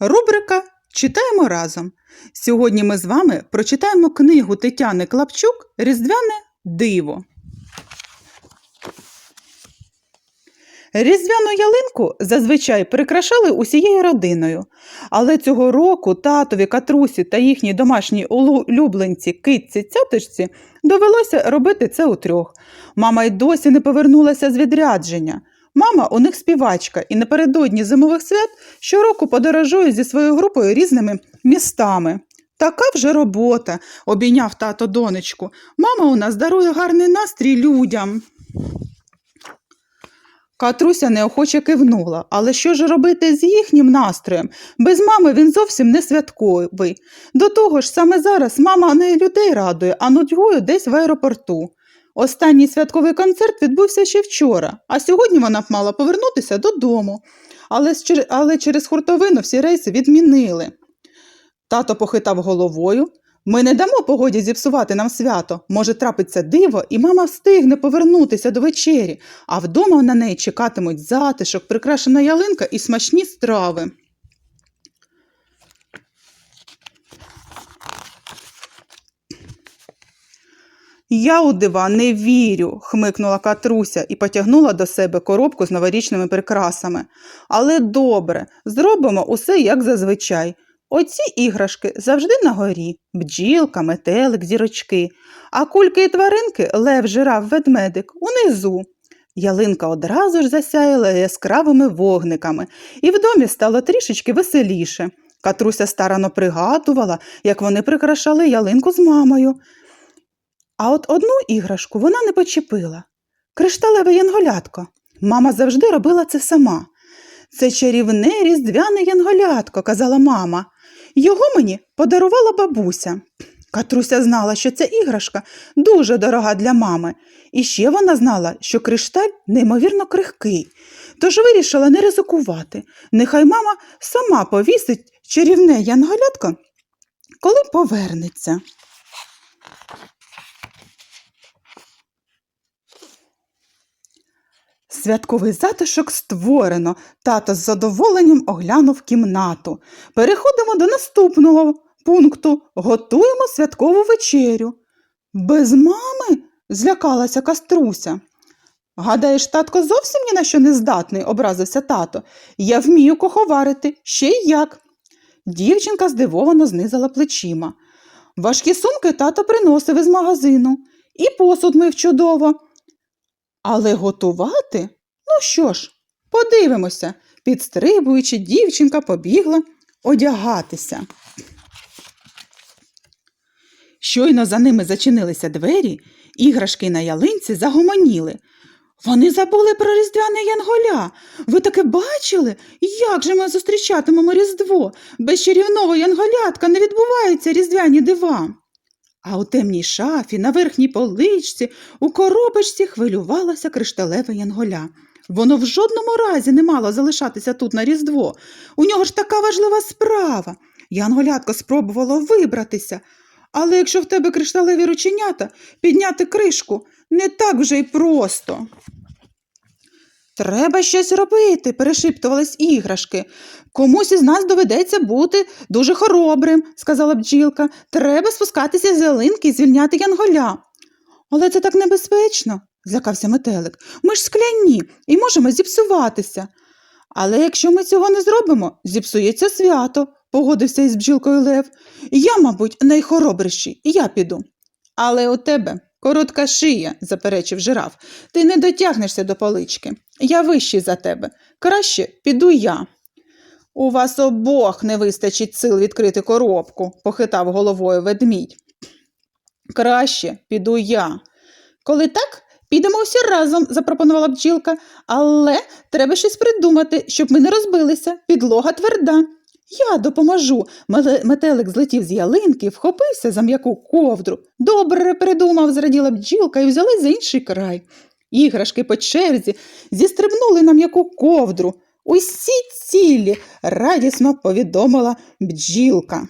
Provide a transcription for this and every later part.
Рубрика Читаємо разом. Сьогодні ми з вами прочитаємо книгу Тетяни Клапчук Різдвяне диво. Різдвяну ялинку зазвичай прикрашали усією родиною, але цього року татові, катрусі та їхній домашній улюбленці китці цяточці довелося робити це утрьох. Мама й досі не повернулася з відрядження. Мама у них співачка і напередодні зимових свят щороку подорожує зі своєю групою різними містами. Така вже робота, обійняв тато донечку. Мама у нас дарує гарний настрій людям. Катруся неохоче кивнула, але що ж робити з їхнім настроєм? Без мами він зовсім не святковий. До того ж, саме зараз мама не людей радує, а нудьгою десь в аеропорту. Останній святковий концерт відбувся ще вчора, а сьогодні вона б мала повернутися додому. Але, але через хуртовину всі рейси відмінили. Тато похитав головою. Ми не дамо погоді зіпсувати нам свято. Може, трапиться диво, і мама встигне повернутися до вечері, а вдома на неї чекатимуть затишок, прикрашена ялинка і смачні страви. Я у дива не вірю, хмикнула Катруся і потягнула до себе коробку з новорічними прикрасами. Але добре, зробимо усе як зазвичай. Оці іграшки завжди на горі бджілка, метелик, зірочки, а кульки і тваринки лев, жираф, ведмедик унизу. Ялинка одразу ж засяяла яскравими вогниками, і в домі стало трішечки веселіше. Катруся старано пригадувала, як вони прикрашали ялинку з мамою. А от одну іграшку вона не почепила. Кришталеве янголятко. Мама завжди робила це сама. Це чарівне різдвяне янголятко, казала мама. Його мені подарувала бабуся. Катруся знала, що ця іграшка дуже дорога для мами, і ще вона знала, що кришталь неймовірно крихкий, тож вирішила не ризикувати. Нехай мама сама повісить чарівне янголятко, коли повернеться. Святковий затишок створено. Тато з задоволенням оглянув кімнату. Переходимо до наступного пункту. Готуємо святкову вечерю. Без мами? злякалася каструся. Гадаєш, татко зовсім ні на що не здатний, образився тато. Я вмію куховарити, ще й як. Дівчинка здивовано знизала плечима. Важкі сумки тато приносив із магазину, і посуд мив чудово. Але готувати? Ну що ж, подивимося. Підстрибуючи, дівчинка побігла одягатися. Щойно за ними зачинилися двері, іграшки на ялинці загомоніли. Вони забули про різдвяне янголя. Ви таки бачили? Як же ми зустрічатимемо Різдво? Без чарівного янголятка не відбуваються різдвяні дива. А у темній шафі, на верхній поличці, у коробочці хвилювалося кришталеве янголя. Воно в жодному разі не мало залишатися тут на Різдво. У нього ж така важлива справа. Янголятко спробувало вибратися. Але якщо в тебе кришталеві рученята, підняти кришку не так вже й просто. Треба щось робити, перешіптувались іграшки. Комусь із нас доведеться бути дуже хоробрим, сказала бджілка. Треба спускатися з ялинки і звільняти янголя. Але це так небезпечно, злякався метелик. Ми ж скляні і можемо зіпсуватися. Але якщо ми цього не зробимо, зіпсується свято, погодився із бджілкою Лев. Я, мабуть, найхоробріший, я піду. Але у тебе коротка шия, заперечив жираф. Ти не дотягнешся до полички. Я вищий за тебе. Краще піду я. У вас обох не вистачить сил відкрити коробку, похитав головою ведмідь. Краще піду я. Коли так, підемо всі разом, запропонувала бджілка, але треба щось придумати, щоб ми не розбилися. Підлога тверда. Я допоможу. Метелик злетів з ялинки, вхопився за м'яку ковдру. Добре придумав, зраділа бджілка і взялась за інший край. Іграшки по черзі зістрибнули на м'яку ковдру. Усі цілі, радісно повідомила бджілка.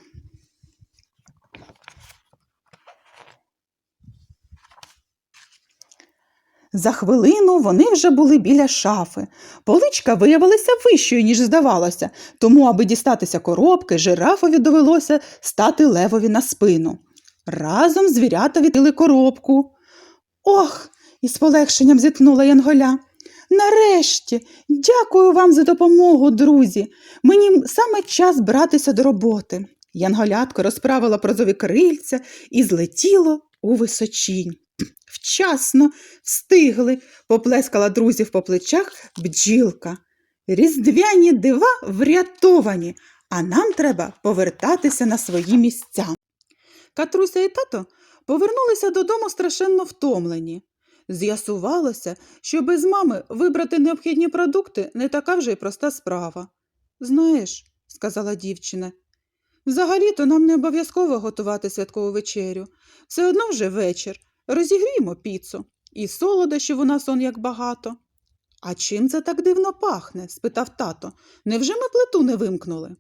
За хвилину вони вже були біля шафи. Поличка виявилася вищою, ніж здавалося, тому, аби дістатися коробки, жирафові довелося стати левові на спину. Разом звірята відкрили коробку. Ох, із полегшенням зітхнула Янголя. Нарешті, дякую вам за допомогу, друзі. Мені саме час братися до роботи. Янголятко розправила прозові крильця і злетіло у височінь. Вчасно встигли, поплескала друзів по плечах бджілка. Різдвяні дива врятовані, а нам треба повертатися на свої місця. Катруся і тато повернулися додому страшенно втомлені. З'ясувалося, що без мами вибрати необхідні продукти не така вже й проста справа. Знаєш, сказала дівчина, взагалі-то нам не обов'язково готувати святкову вечерю. Все одно вже вечір. Розігріємо піцу. І солодощів у нас он як багато. А чим це так дивно пахне? спитав тато. Невже ми плиту не вимкнули?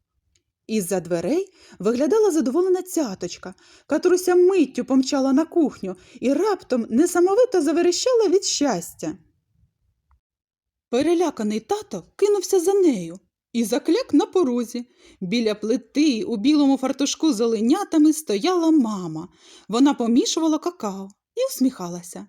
Із-за дверей виглядала задоволена цяточка. Катруся миттю помчала на кухню і раптом несамовито заверещала від щастя. Переляканий тато кинувся за нею і закляк на порозі. Біля плити у білому фартушку з оленятами стояла мама. Вона помішувала какао і усміхалася.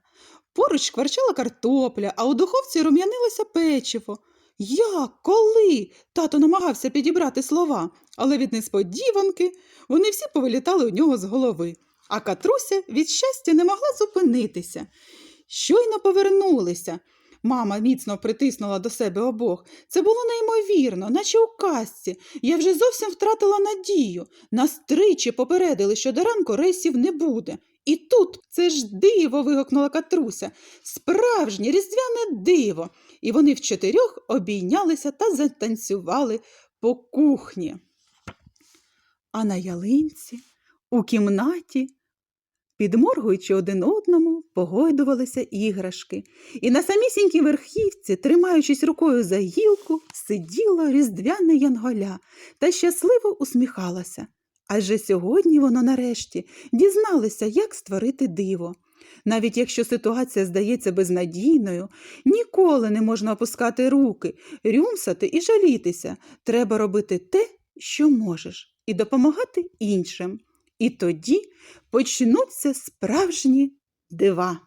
Поруч шкварчала картопля, а у духовці рум'янилося печиво. Як, коли? Тато намагався підібрати слова, але від несподіванки вони всі повилітали у нього з голови, а Катруся від щастя не могла зупинитися. Щойно повернулися. Мама міцно притиснула до себе обох. Це було неймовірно, наче у казці. Я вже зовсім втратила надію. Нас тричі попередили, що до ранку рейсів не буде. І тут це ж диво. вигукнула Катруся. Справжнє різдвяне диво. І вони в чотирьох обійнялися та затанцювали по кухні. А на ялинці, у кімнаті, підморгуючи один одному, погойдувалися іграшки, і на самісінькій верхівці, тримаючись рукою за гілку, сиділо різдвяне янголя та щасливо усміхалося. Адже сьогодні воно нарешті дізналося, як створити диво. Навіть якщо ситуація здається безнадійною, ніколи не можна опускати руки, рюмсати і жалітися. Треба робити те, що можеш, і допомагати іншим. І тоді почнуться справжні дива.